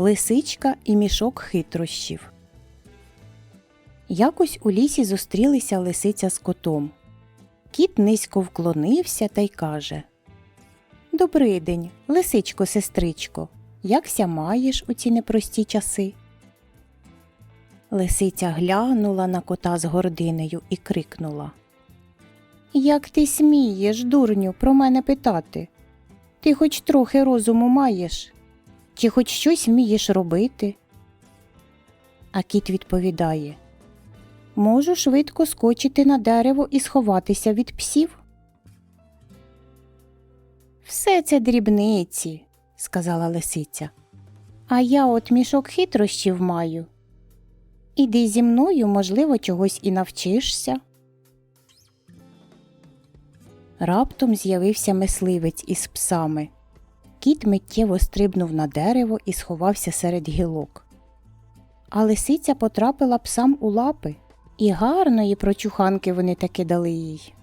Лисичка і мішок хитрощів. Якось у лісі зустрілися лисиця з котом. Кіт низько вклонився та й каже Добрий день, лисичко, сестричко. Якся маєш у ці непрості часи? Лисиця глянула на кота з гординею і крикнула Як ти смієш, дурню, про мене питати? Ти хоч трохи розуму маєш? Чи хоч щось вмієш робити? А кіт відповідає Можу швидко скочити на дерево і сховатися від псів. Все це дрібниці, сказала лисиця. А я от мішок хитрощів маю. Іди зі мною, можливо, чогось і навчишся. Раптом з'явився мисливець із псами. Кіт миттєво стрибнув на дерево і сховався серед гілок. А лисиця потрапила псам у лапи, і гарної прочуханки вони таки дали їй.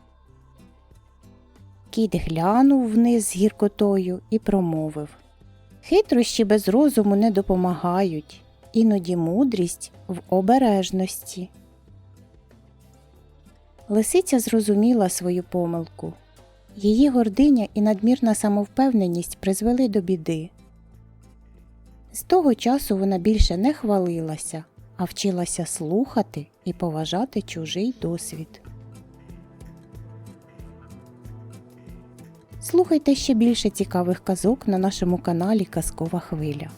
Кіт глянув вниз з гіркотою і промовив Хитрощі без розуму не допомагають, іноді мудрість в обережності. Лисиця зрозуміла свою помилку. Її гординя і надмірна самовпевненість призвели до біди. З того часу вона більше не хвалилася, а вчилася слухати і поважати чужий досвід. Слухайте ще більше цікавих казок на нашому каналі Казкова Хвиля.